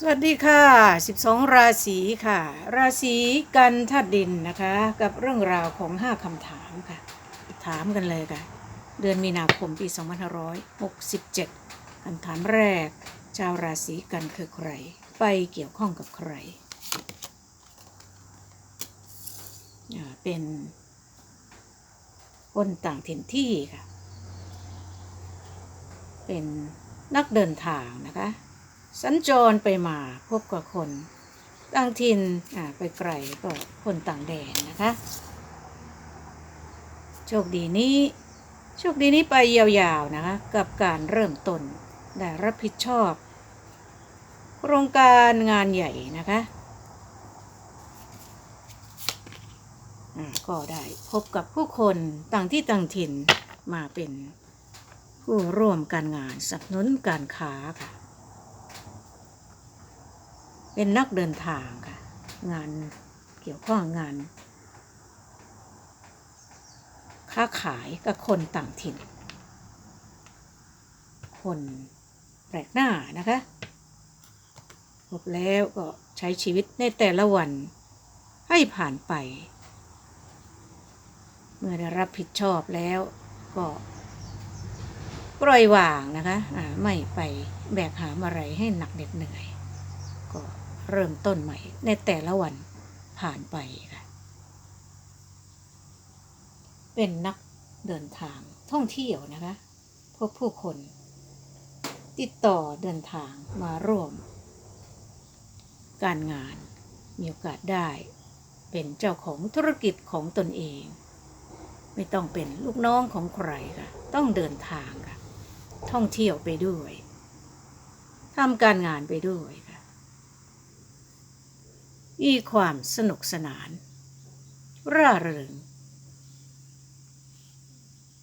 สวัสดีค่ะ 12 ราศีค่ะ ราศีกันธาตุดินนะคะ กับเรื่องราวของ 5คำถามค่ะ ถามกันเลยค่ะ เดือนมีนาคมปี 2567คำถามแรก ชาวราศีกันคือใคร ไปเกี่ยวข้องกับใคร เป็นคนต่างถิ่นที่ค่ะ เป็นนักเดินทางนะคะ สัญจรไปมาพบกับคนต่างถิ่นไปไกลก็คนต่างแดนนะคะ โชคดีนี้ โชคดีนี้ไปยาวๆนะคะ กับการเริ่มต้นได้รับผิดชอบ โครงการงานใหญ่นะคะก็ได้พบกับผู้คนต่างที่ต่างถิ่นมาเป็นผู้ร่วมการงานสนับสนุนการค้าค่ะ เป็นนักเดินทางค่ะ งานเกี่ยวข้องงาน ค้าขายกับคนต่างถิ่น คนแปลกหน้านะคะพบแล้วก็ใช้ชีวิตในแต่ละวันให้ผ่านไป เมื่อได้รับผิดชอบแล้วก็ปล่อยวางนะคะอ่าไม่ไปแบกหามอะไรให้หนักเหน็ดเหนื่อย ก็ เริ่มต้นใหม่ในแต่ละวันผ่านไปค่ะ เป็นนักเดินทางท่องเที่ยวนะคะ พบผู้คน ติดต่อเดินทางมาร่วม การงานมีโอกาสได้เป็นเจ้าของธุรกิจของตนเอง ไม่ต้องเป็นลูกน้องของใครค่ะ ต้องเดินทางค่ะ ท่องเที่ยวไปด้วยทำการงานไปด้วย มีความสนุกสนาน ร่าเริง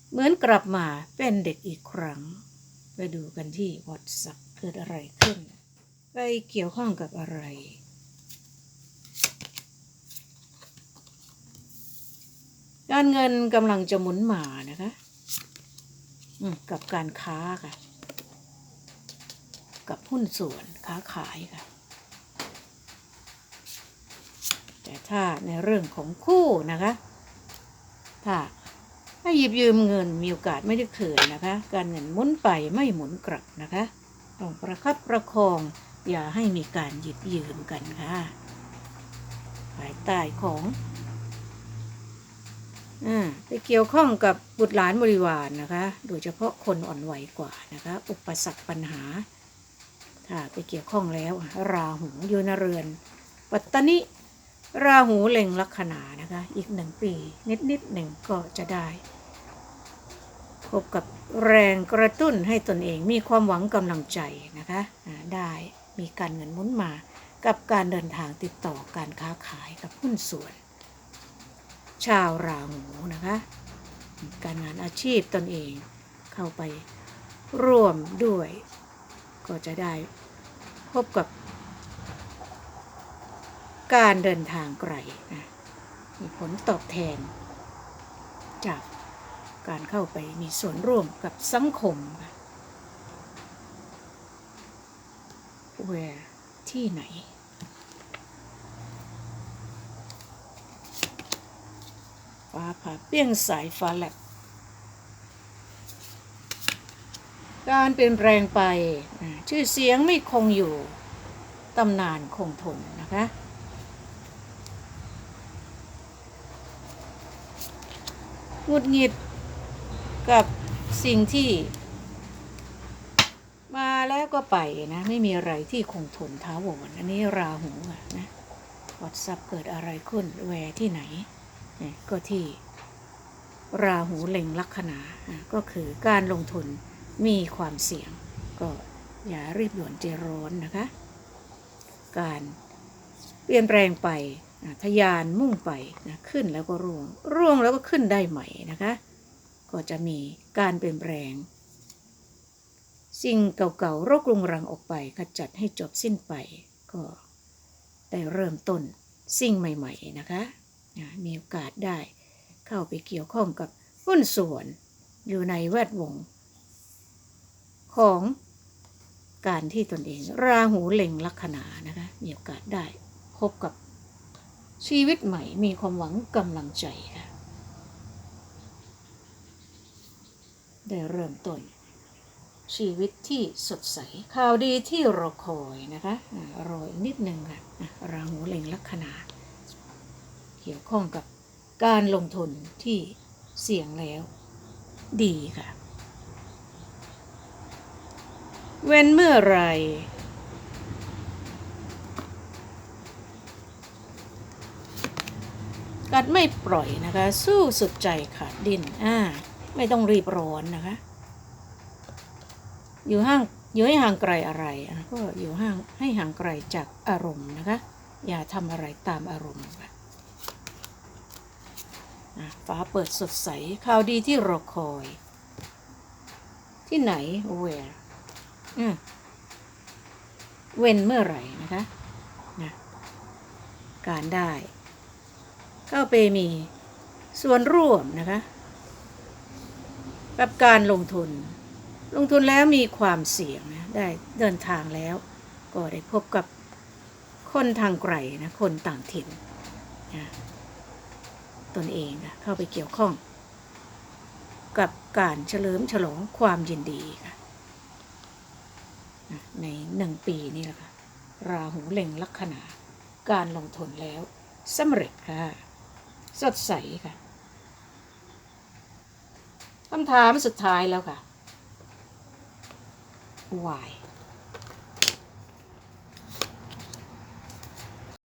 เหมือนกลับมาเป็นเด็กอีกครั้ง ไปดูกันที่วอตสับเกิดอะไรขึ้น ไปเกี่ยวข้องกับอะไรการเงินกำลังจะหมุนมานะคะอืมกับการค้าค่ะ กับหุ้นส่วนค้าขายค่ะ แต่ ถ้าในเรื่องของคู่นะคะ ถ้าให้หยิบยืมเงินมีโอกาสไม่ได้คืนนะคะ การเงินหมุนไปไม่หมุนกลับนะคะ ต้องประคับประคอง อย่าให้มีการหยิบยืมกันค่ะภายใต้ของอ่าไปเกี่ยวข้องกับบุตรหลานบริวารนะคะ โดยเฉพาะคนอ่อนไหวกว่านะคะ อุปสรรคปัญหา ถ้าไปเกี่ยวข้องแล้ว ราหูอยู่ในเรือน ปัตตนิ ราหูเล็งลัคนานะคะ อีกหนึ่งปี นิดนิดหนึ่งก็จะได้พบกับแรงกระตุ้นให้ตนเองมีความหวังกำลังใจนะคะได้มีการเงินมุนมากับการเดินทางติดต่อการค้าขายกับหุ้นส่วน ชาวราหูนะคะ การงานอาชีพตนเองเข้าไปร่วมด้วย ก็จะได้พบกับ การเดินทางไกลนะมีผลตอบแทน จากการเข้าไปมีส่วนร่วมกับสังคมค่ะแวที่ไหน ฟ้าผ่าเปี้ยงสายฟ้าแลบการเปลี่ยนแปลงไป ชื่อเสียงไม่คงอยู่ ตำนานคงทนนะคะ หงุดหงิดกับสิ่งที่ มาแล้วก็ไปนะ ไม่มีอะไรที่คงทนท้าวรอันนี้ราหูอะนะวัดซับเกิดอะไรขึ้นแวร์ที่ไหนเนี่ยก็ที่ราหูเล็งลัคนาอะก็คือการลงทุนมีความเสี่ยง ก็อย่ารีบด่วนใจร้อนนะคะ การเปลี่ยนแปลงไป ทยานมุ่งไปนะขึ้นแล้วก็ร่วง ร่วงแล้วก็ขึ้นได้ใหม่นะคะ ก็จะมีการเปลี่ยนแปลง สิ่งเก่าๆรกรุงรังออกไปขจัดให้จบสิ้นไป ก็ได้เริ่มต้นสิ่งใหม่ ๆนะคะอะมีโอกาสได้เข้าไปเกี่ยวข้องกับหุ้นส่วนอยู่ในแวดวง ของการที่ตนเอง ราหูเล็งลัคนานะคะมีโอกาสได้พบกับ ชีวิตใหม่มีความหวังกำลังใจค่ะได้เริ่มต้น ชีวิตที่สดใส ข่าวดีที่รอคอยนะคะอรออีกนิดนึงค่ะราหูเล็งลัคนา เกี่ยวข้องกับการลงทุนที่เสี่ยงแล้วดีค่ะ เว้นเมื่อไหร กัดไม่ปล่อยนะคะ สู้สุดใจขาดดินอ่าไม่ต้องรีบร้อนนะคะ อยู่ห่างอยู่ให้ห่างไกลอะไรอะก็อยู่ห่างให้ห่างไกลจากอารมณ์นะคะ อย่าทำอะไรตามอารมณ์ค่ะอะฟ้าเปิดสดใสข่าวดีที่รอคอย ที่ไหน where อืเว้นเมื่อไหร่นะคะนะการได้ เข้าไปมีส่วนร่วมนะคะกับการลงทุน ลงทุนแล้วมีความเสี่ยงนะได้เดินทางแล้ว ก็ได้พบกับคนทางไกลนะคนต่างถิ่นนะตนเองนะเข้าไปเกี่ยวข้อง กับการเฉลิมฉลองความยินดีค่ะนะในหนึ่งปีนี่แหละค่ะราหูเล็งลัคนาการลงทุนแล้วสำเร็จค่ะ สดใสค่ะคำถามสุดท้ายแล้วค่ะ why